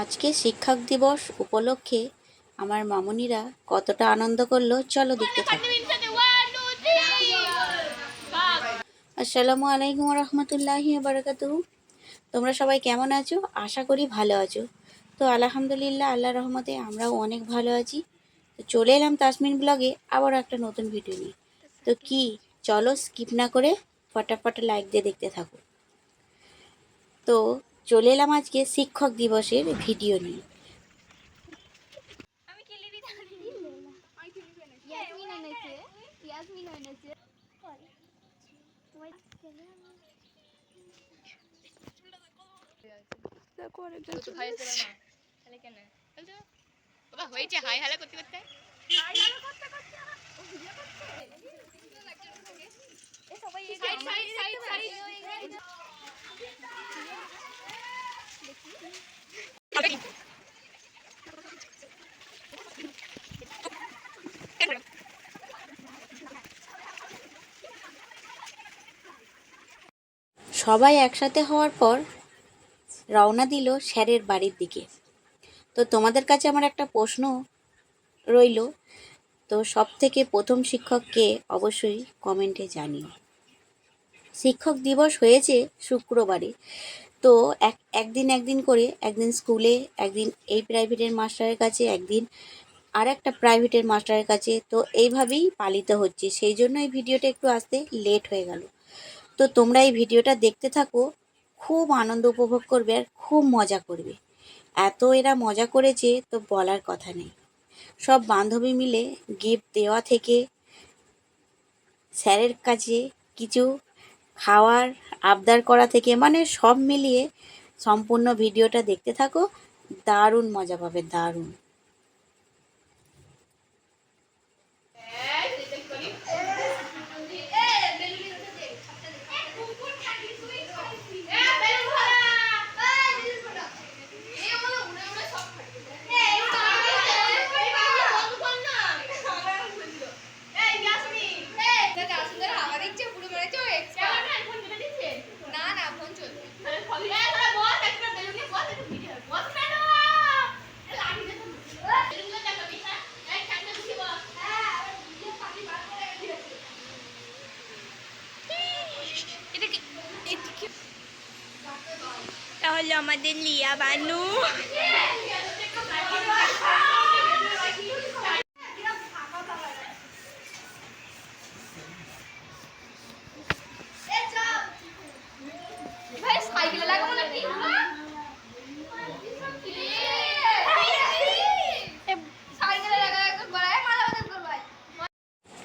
আজকে শিক্ষক দিবস উপলক্ষে আমার মামনিরা কতটা আনন্দ করল, চলো দেখতে থাকো। আসসালামু আলাইকুম রহমতুল্লাহি বারাকাতু তোমরা সবাই কেমন আছো? আশা করি ভালো আছো। তো আলহামদুলিল্লাহ আল্লাহ রহমতে আমরাও অনেক ভালো আছি। তো চলে এলাম তাসমিন ব্লগে আবার একটা নতুন ভিডিও নিয়ে। তো কি, চলো স্কিপ না করে ফটাফট লাইক দিয়ে দেখতে থাকো। তো চলে এলাম আজকে শিক্ষক দিবসের ভিডিও নিয়ে। আমি কিলিবি জানি ইয়াসমিন এনেছে। ইয়াসমিন এনেছে। তো ভাই ছিল না। তাহলে কেন? বলছো বাবা হয়েছে। হাই হালা করতে করতে। Side side side side. সবাই একসাথে হওয়ার পর রওনা দিল স্যারের বাড়ির দিকে। তো তোমাদের কাছে আমার একটা প্রশ্ন রইল, তো সব থেকে প্রথম শিক্ষককে অবশ্যই কমেন্টে জানিও। শিক্ষক দিবস হয়েছে শুক্রবারে তো এক, একদিন একদিন করে, একদিন স্কুলে একদিন এই প্রাইভেটের মাস্টারের কাছে, একদিন আর একটা প্রাইভেটের মাস্টারের কাছে। তো এইভাবেই পালিত হচ্ছে। সেই জন্য এই ভিডিওটা একটু আসতে লেট হয়ে গেল। তো তোমরা এই ভিডিওটা দেখতে থাকো। খুব আনন্দ উপভোগ করবে আর খুব মজা করবে। এত এরা মজা করেছে তো বলার কথা নেই। সব বান্ধবী মিলে গিফট দেওয়া থেকে স্যারের কাছে কিছু খাওয়ার, আবদার করা থেকে মানে সব মিলিয়ে সম্পূর্ণ ভিডিওটা দেখতে থাকো। দারুণ মজা পাবে, দারুণ। আমাদের লিয়া বানু। করবাই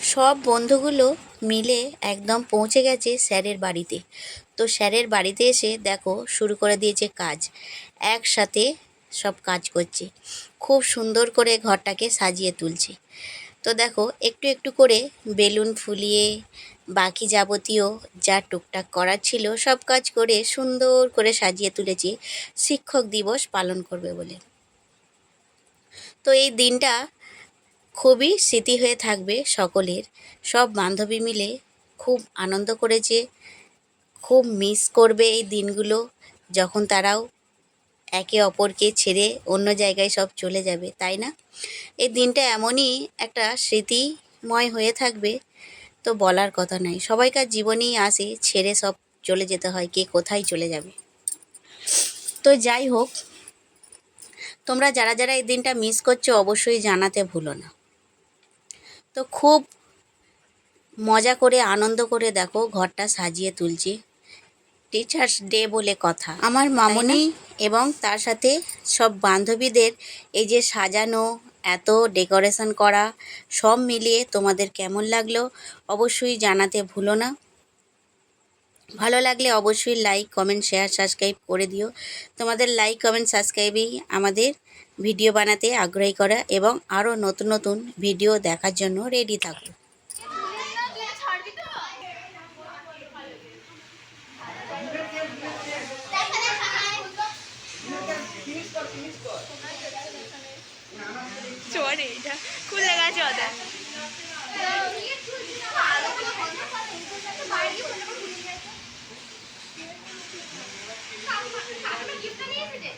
সব বন্ধুগুলো মিলে একদম পৌঁছে গেছে স্যারের বাড়িতে। তো স্যারের বাড়িতে এসে দেখো শুরু করে দিয়েছে কাজ। একসাথে সব কাজ করছে। খুব সুন্দর করে ঘরটাকে সাজিয়ে তুলছে। তো দেখো, একটু একটু করে বেলুন ফুলিয়ে, বাকি যাবতীয় যা টুকটাক করার ছিল, সব কাজ করে সুন্দর করে সাজিয়ে তুলেছে। শিক্ষক দিবস পালন করবে বলে। তো এই দিনটা খুবই স্মৃতি হয়ে থাকবে সকলের। সব বান্ধবী মিলে খুব আনন্দ করেছে। খুব মিস করবে এই দিনগুলো যখন তারাও একে অপরকে ছেড়ে অন্য জায়গায় সব চলে যাবে, তাই না? এই দিনটা এমনই একটা স্মৃতিময় হয়ে থাকবে, তো বলার কথা নাই। সবাইকার জীবনেই আসে ছেড়ে সব চলে যেতে হয়, কে কোথায় চলে যাবে। তো যাই হোক, তোমরা যারা যারা এই দিনটা মিস করছ অবশ্যই জানাতে ভুলো না। তো খুব মজা করে, আনন্দ করে দেখো, ঘরটা সাজিয়ে তুলছি। টিচার্স ডে বলে কথা। আমার মামনি এবং তার সাথে সব বান্ধবীদের এই যে সাজানো এত ডেকোরেশন করা সব মিলিয়ে তোমাদের কেমন লাগল অবশ্যই জানাতে ভুলো না। ভালো লাগলে অবশ্যই লাইক কমেন্ট শেয়ার সাবস্ক্রাইব করে দিও। তোমাদের লাইক কমেন্ট সাবস্ক্রাইবই আমাদের ভিডিও বানাতে আগ্রহী করা এবং আরও নতুন নতুন ভিডিও দেখার জন্য রেডি থাকো ছাড়বি তো চলে এটা খুলে গেছে ওদের গিফটটা নিয়ে এসেছে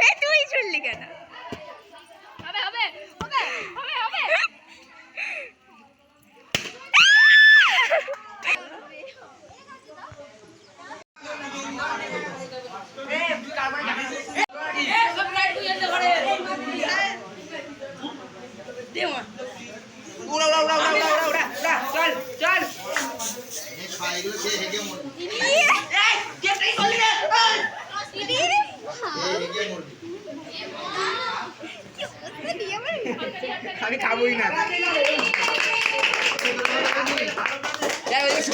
এ তুই চললি কেন হবে হবে হবে হবে হবে উড়া উড়া উড়া উড়া উড়া উড়া উড়া চল চল এগুলো খেয়ে হেগে মরবি এই যেটাই করলি রে এই! খেয়ে হেগে মরবি আমি খাবোই না।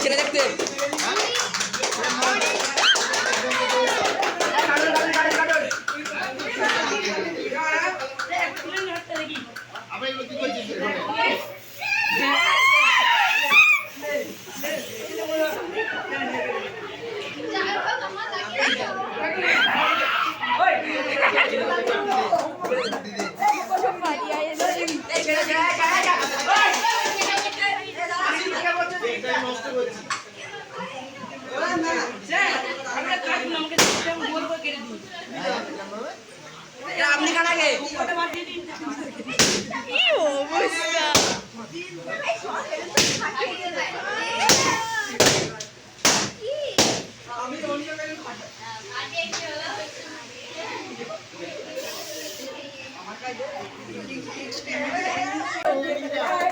ছেলে দেখতে। আবার কার আগে হ্যাপি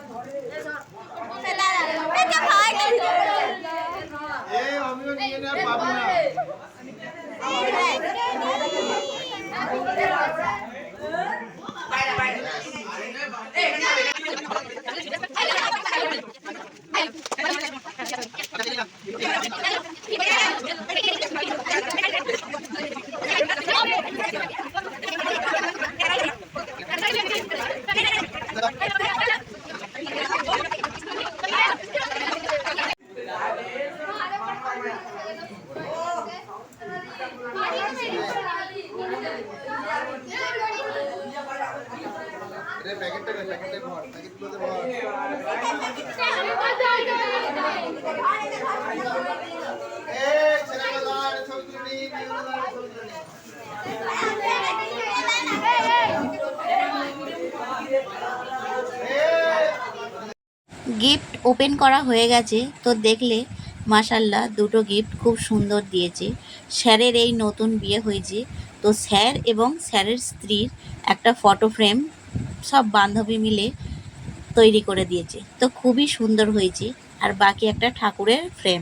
গিফট ওপেন করা হয়ে গেছে, তো দেখলে মাসাল্লাহ দুটো গিফট খুব সুন্দর দিয়েছে। স্যারের এই নতুন বিয়ে হয়েছে, তো স্যার এবং স্যারের স্ত্রীর একটা ফটো ফ্রেম সব বান্ধবী মিলে তৈরি করে দিয়েছে। তো খুবই সুন্দর হয়েছে। আর বাকি একটা ঠাকুরের ফ্রেম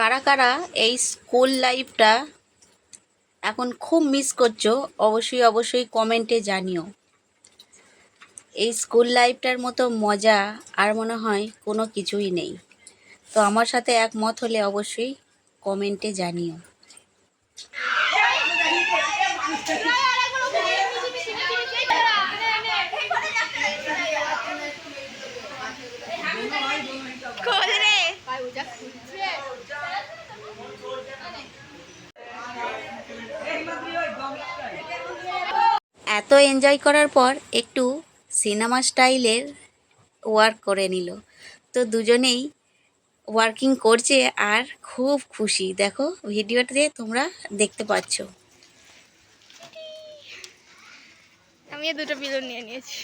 কারা কারা এই স্কুল লাইফটা এখন খুব মিস করছ, অবশ্যই অবশ্যই কমেন্টে জানিও। এই স্কুল লাইফটার মতো মজা আর মনে হয় কোনো কিছুই নেই। তো আমার সাথে একমত হলে অবশ্যই কমেন্টে জানিও। এনজয় করার পর একটু সিনেমা স্টাইলের ওয়ার্ক করে নিল। তো দুজনেই ওয়ার্কিং করছে আর খুব খুশি। দেখো ভিডিওটাতে তোমরা দেখতে পাচ্ছ। আমিও দুটো বিলন নিয়ে নিয়েছি।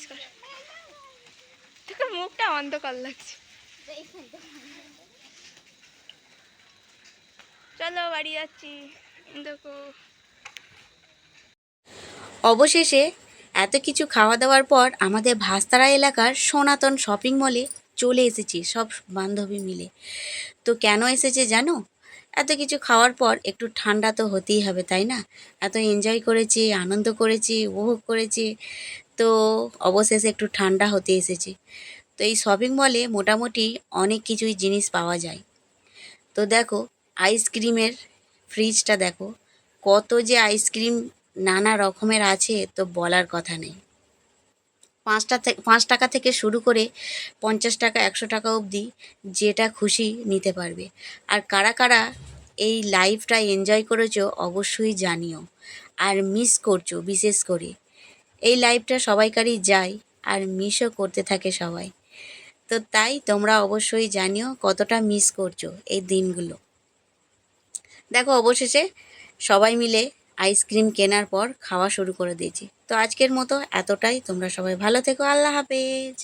কর। তোর মুখটা অন্ধকার লাগছে। চলো, বাড়ি যাচ্ছি। দেখো। অবশেষে এত কিছু খাওয়া দাওয়ার পর আমাদের ভাস্তারা এলাকার সনাতন শপিং মলে চলে এসেছি সব বান্ধবী মিলে। তো কেন এসেছে জানো? এত কিছু খাওয়ার পর একটু ঠান্ডা তো হতেই হবে, তাই না? এত এনজয় করেছি, আনন্দ করেছি, উপভোগ করেছি। তো অবশেষে একটু ঠান্ডা হতে এসেছে। তো এই শপিং মলে মোটামুটি অনেক কিছুই জিনিস পাওয়া যায়। তো দেখো আইসক্রিমের ফ্রিজটা দেখো, কত যে আইসক্রিম নানা রকমের আছে, তো বলার কথা নেই। পাঁচটা পাঁচ টাকা থেকে শুরু করে পঞ্চাশ টাকা, একশো টাকা অবধি যেটা খুশি নিতে পারবে। আর কারা কারা এই লাইফটা এনজয় করেছ, অবশ্যই জানিও। আর মিস করছ, বিশেষ করে। এই লাইভটা সবাইকারই যায় আর মিসও করতে থাকে সবাই। তো তাই তোমরা অবশ্যই জানিও কতটা মিস করছ এই দিনগুলো। দেখো অবশেষে সবাই মিলে আইসক্রিম কেনার পর খাওয়া শুরু করে দিয়েছি। তো আজকের মতো এতটাই। তোমরা সবাই ভালো থেকো। আল্লাহ হাফেজ।